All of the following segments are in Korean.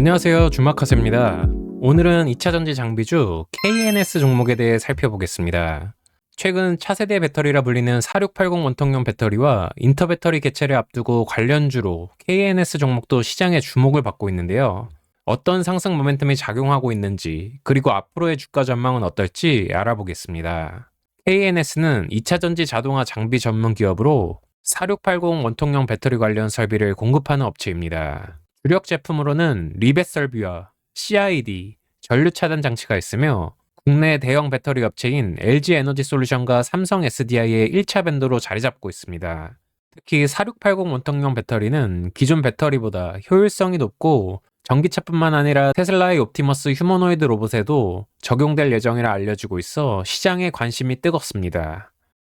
안녕하세요. 주마카세입니다. 오늘은 2차 전지 장비주 KNS 종목에 대해 살펴보겠습니다. 최근 차세대 배터리라 불리는 4680 원통형 배터리와 인터 배터리 개최를 앞두고 관련주로 KNS 종목도 시장의 주목을 받고 있는데요. 어떤 상승 모멘텀이 작용하고 있는지 그리고 앞으로의 주가 전망은 어떨지 알아보겠습니다. KNS는 2차 전지 자동화 장비 전문 기업으로 4680 원통형 배터리 관련 설비를 공급하는 업체입니다. 주력 제품으로는 리벳 설비와 CID, 전류 차단 장치가 있으며 국내 대형 배터리 업체인 LG 에너지 솔루션과 삼성 SDI의 1차 밴드로 자리 잡고 있습니다. 특히 4680 원통형 배터리는 기존 배터리보다 효율성이 높고 전기차뿐만 아니라 테슬라의 옵티머스 휴머노이드 로봇에도 적용될 예정이라 알려지고 있어 시장에 관심이 뜨겁습니다.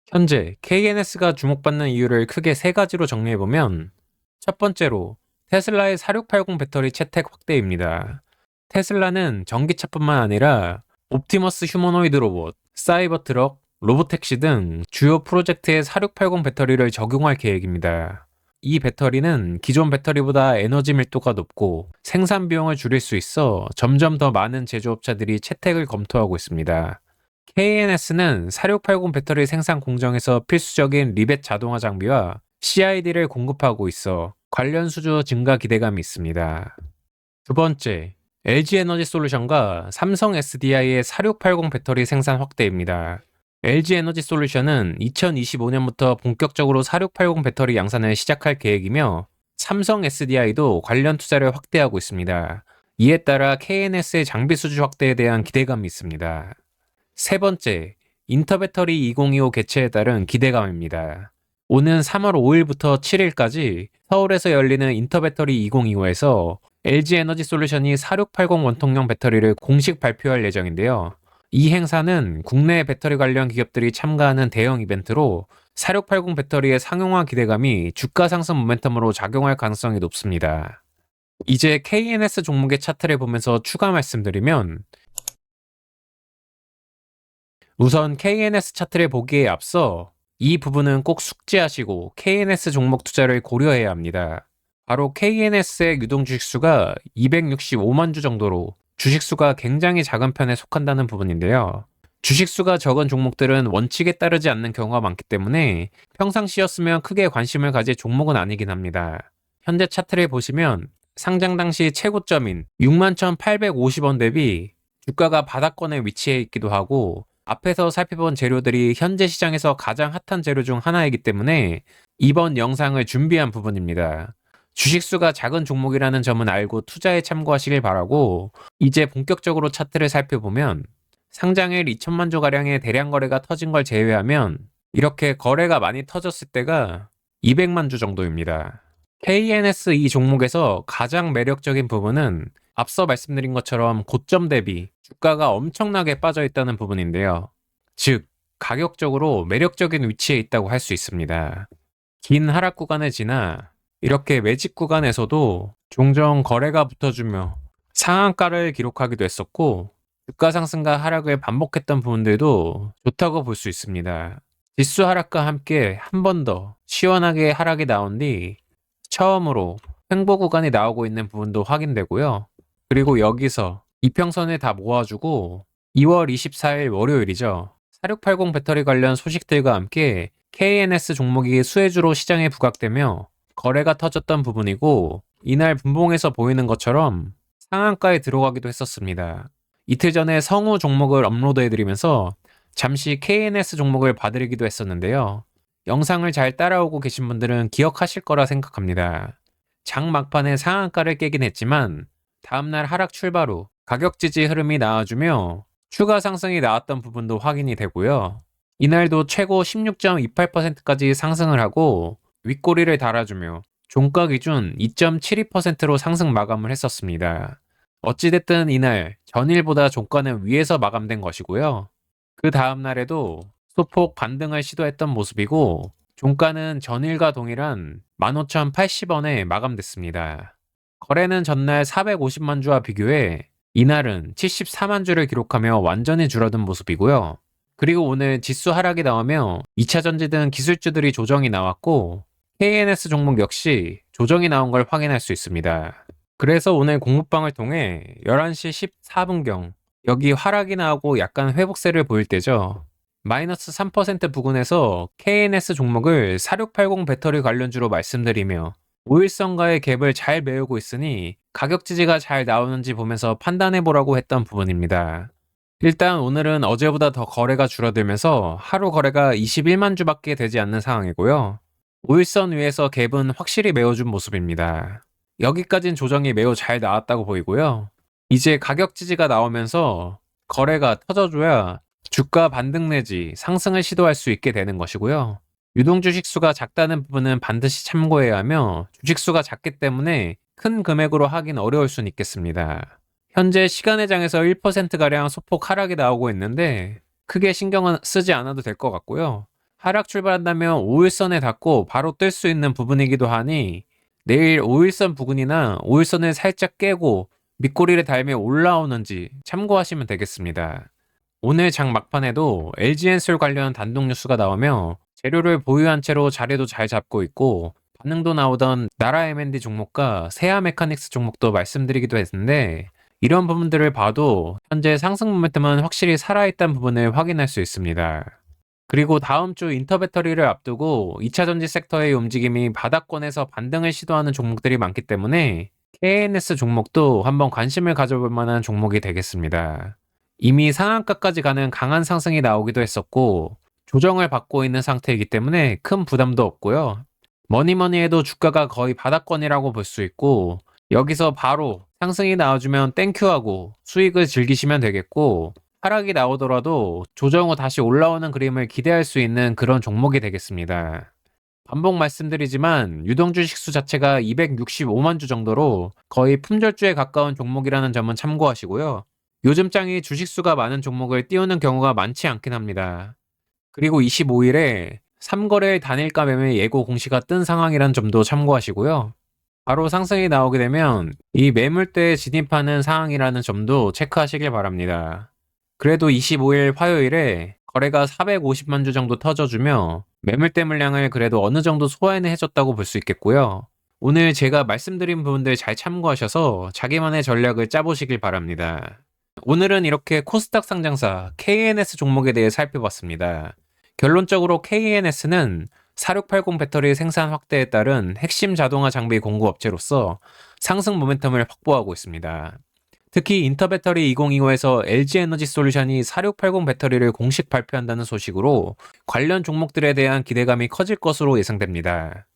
현재 KNS가 주목받는 이유를 크게 세 가지로 정리해보면 첫 번째로 테슬라의 4680 배터리 채택 확대입니다. 테슬라는 전기차뿐만 아니라 옵티머스 휴머노이드 로봇, 사이버 트럭, 로보택시 등 주요 프로젝트에 4680 배터리를 적용할 계획입니다. 이 배터리는 기존 배터리보다 에너지 밀도가 높고 생산 비용을 줄일 수 있어 점점 더 많은 제조업자들이 채택을 검토하고 있습니다. KNS는 4680 배터리 생산 공정에서 필수적인 리벳 자동화 장비와 CID를 공급하고 있어 관련 수주 증가 기대감이 있습니다. 두 번째, LG 에너지 솔루션과 삼성 SDI의 4680 배터리 생산 확대입니다. LG 에너지 솔루션은 2025년부터 본격적으로 4680 배터리 양산을 시작할 계획이며 삼성 SDI도 관련 투자를 확대하고 있습니다. 이에 따라 KNS의 장비 수주 확대에 대한 기대감이 있습니다. 세 번째, 인터배터리 2025 개최에 따른 기대감입니다. 오는 3월 5일부터 7일까지 서울에서 열리는 인터배터리 2025에서 LG 에너지 솔루션이 4680 원통형 배터리를 공식 발표할 예정인데요. 이 행사는 국내 배터리 관련 기업들이 참가하는 대형 이벤트로 4680 배터리의 상용화 기대감이 주가 상승 모멘텀으로 작용할 가능성이 높습니다. 이제 KNS 종목의 차트를 보면서 추가 말씀드리면 우선 KNS 차트를 보기에 앞서 이 부분은 꼭 숙지하시고 KNS 종목 투자를 고려해야 합니다. 바로 KNS의 유동 주식수가 265만 주 정도로 주식수가 굉장히 작은 편에 속한다는 부분인데요. 주식수가 적은 종목들은 원칙에 따르지 않는 경우가 많기 때문에 평상시였으면 크게 관심을 가질 종목은 아니긴 합니다. 현재 차트를 보시면 상장 당시 최고점인 61,850원 대비 주가가 바닥권에 위치해 있기도 하고 앞에서 살펴본 재료들이 현재 시장에서 가장 핫한 재료 중 하나이기 때문에 이번 영상을 준비한 부분입니다. 주식수가 작은 종목이라는 점은 알고 투자에 참고하시길 바라고 이제 본격적으로 차트를 살펴보면 상장일 2천만 주가량의 대량 거래가 터진 걸 제외하면 이렇게 거래가 많이 터졌을 때가 200만 주 정도입니다. KNS 이 종목에서 가장 매력적인 부분은 앞서 말씀드린 것처럼 고점 대비 주가가 엄청나게 빠져 있다는 부분인데요. 즉, 가격적으로 매력적인 위치에 있다고 할 수 있습니다. 긴 하락 구간을 지나 이렇게 매직 구간에서도 종종 거래가 붙어주며 상한가를 기록하기도 했었고 주가 상승과 하락을 반복했던 부분들도 좋다고 볼 수 있습니다. 지수 하락과 함께 한 번 더 시원하게 하락이 나온 뒤 처음으로 횡보 구간이 나오고 있는 부분도 확인되고요. 그리고 여기서 이평선을 다 모아주고 2월 24일 월요일이죠. 4680 배터리 관련 소식들과 함께 KNS 종목이 수혜주로 시장에 부각되며 거래가 터졌던 부분이고 이날 분봉에서 보이는 것처럼 상한가에 들어가기도 했었습니다. 이틀 전에 성우 종목을 업로드해드리면서 잠시 KNS 종목을 봐드리기도 했었는데요. 영상을 잘 따라오고 계신 분들은 기억하실 거라 생각합니다. 장 막판에 상한가를 깨긴 했지만 다음날 하락 출발 후 가격 지지 흐름이 나와주며 추가 상승이 나왔던 부분도 확인이 되고요. 이날도 최고 16.28%까지 상승을 하고 윗꼬리를 달아주며 종가 기준 2.72%로 상승 마감을 했었습니다. 어찌됐든 이날 전일보다 종가는 위에서 마감된 것이고요. 그 다음 날에도 소폭 반등을 시도했던 모습이고 종가는 전일과 동일한 15,080원에 마감됐습니다. 거래는 전날 450만 주와 비교해 이날은 74만 주를 기록하며 완전히 줄어든 모습이고요. 그리고 오늘 지수 하락이 나오며 2차 전지 등 기술주들이 조정이 나왔고 KNS 종목 역시 조정이 나온 걸 확인할 수 있습니다. 그래서 오늘 공부방을 통해 11시 14분경 여기 하락이 나오고 약간 회복세를 보일 때죠. 마이너스 3% 부근에서 KNS 종목을 4680 배터리 관련주로 말씀드리며 5일선과의 갭을 잘 메우고 있으니 가격 지지가 잘 나오는지 보면서 판단해 보라고 했던 부분입니다. 일단 오늘은 어제보다 더 거래가 줄어들면서 하루 거래가 21만 주밖에 되지 않는 상황이고요. 5일선 위에서 갭은 확실히 메워준 모습입니다. 여기까진 조정이 매우 잘 나왔다고 보이고요. 이제 가격 지지가 나오면서 거래가 터져줘야 주가 반등 내지 상승을 시도할 수 있게 되는 것이고요. 유동 주식수가 작다는 부분은 반드시 참고해야 하며 주식수가 작기 때문에 큰 금액으로 하긴 어려울 수는 있겠습니다. 현재 시간의 장에서 1%가량 소폭 하락이 나오고 있는데 크게 신경은 쓰지 않아도 될 것 같고요. 하락 출발한다면 5일선에 닿고 바로 뜰 수 있는 부분이기도 하니 내일 5일선 부근이나 5일선을 살짝 깨고 밑꼬리를 달며 올라오는지 참고하시면 되겠습니다. 오늘 장 막판에도 LG엔솔 관련 단독 뉴스가 나오며 재료를 보유한 채로 자리도 잘 잡고 있고 반응도 나오던 나라 M&D 종목과 세아 메카닉스 종목도 말씀드리기도 했는데 이런 부분들을 봐도 현재 상승 모멘텀은 확실히 살아있다는 부분을 확인할 수 있습니다. 그리고 다음 주 인터배터리를 앞두고 2차 전지 섹터의 움직임이 바닥권에서 반등을 시도하는 종목들이 많기 때문에 KNS 종목도 한번 관심을 가져볼 만한 종목이 되겠습니다. 이미 상한가까지 가는 강한 상승이 나오기도 했었고 조정을 받고 있는 상태이기 때문에 큰 부담도 없고요. 뭐니뭐니 해도 주가가 거의 바닥권이라고 볼 수 있고 여기서 바로 상승이 나와주면 땡큐하고 수익을 즐기시면 되겠고 하락이 나오더라도 조정 후 다시 올라오는 그림을 기대할 수 있는 그런 종목이 되겠습니다. 반복 말씀드리지만 유동 주식수 자체가 265만 주 정도로 거의 품절주에 가까운 종목이라는 점은 참고하시고요. 요즘 장이 주식수가 많은 종목을 띄우는 경우가 많지 않긴 합니다. 그리고 25일에 3거래일 단일가 매매 예고 공시가 뜬 상황이란 점도 참고하시고요. 바로 상승이 나오게 되면 이 매물대에 진입하는 상황이라는 점도 체크하시길 바랍니다. 그래도 25일 화요일에 거래가 450만 주 정도 터져주며 매물대 물량을 그래도 어느 정도 소화는 해줬다고 볼 수 있겠고요. 오늘 제가 말씀드린 부분들 잘 참고하셔서 자기만의 전략을 짜보시길 바랍니다. 오늘은 이렇게 코스닥 상장사 KNS 종목에 대해 살펴봤습니다. 결론적으로 KNS는 4680 배터리 생산 확대에 따른 핵심 자동화 장비 공급 업체로서 상승 모멘텀을 확보하고 있습니다. 특히 인터배터리 2025에서 LG에너지 솔루션이 4680 배터리를 공식 발표한다는 소식으로 관련 종목들에 대한 기대감이 커질 것으로 예상됩니다.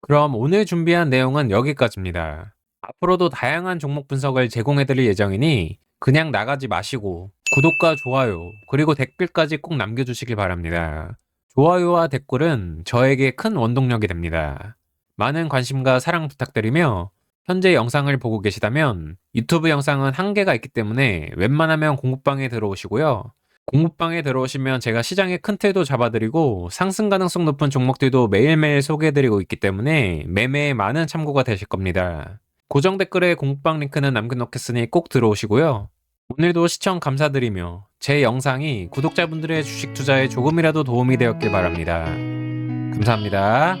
그럼 오늘 준비한 내용은 여기까지입니다. 앞으로도 다양한 종목 분석을 제공해드릴 예정이니 그냥 나가지 마시고 구독과 좋아요 그리고 댓글까지 꼭 남겨주시길 바랍니다. 좋아요와 댓글은 저에게 큰 원동력이 됩니다. 많은 관심과 사랑 부탁드리며 현재 영상을 보고 계시다면 유튜브 영상은 한계가 있기 때문에 웬만하면 공부방에 들어오시고요. 공부방에 들어오시면 제가 시장의 큰 틀도 잡아드리고 상승 가능성 높은 종목들도 매일매일 소개해드리고 있기 때문에 매매에 많은 참고가 되실 겁니다. 고정 댓글에 공부방 링크는 남겨놓겠으니 꼭 들어오시고요. 오늘도 시청 감사드리며 제 영상이 구독자분들의 주식 투자에 조금이라도 도움이 되었길 바랍니다. 감사합니다.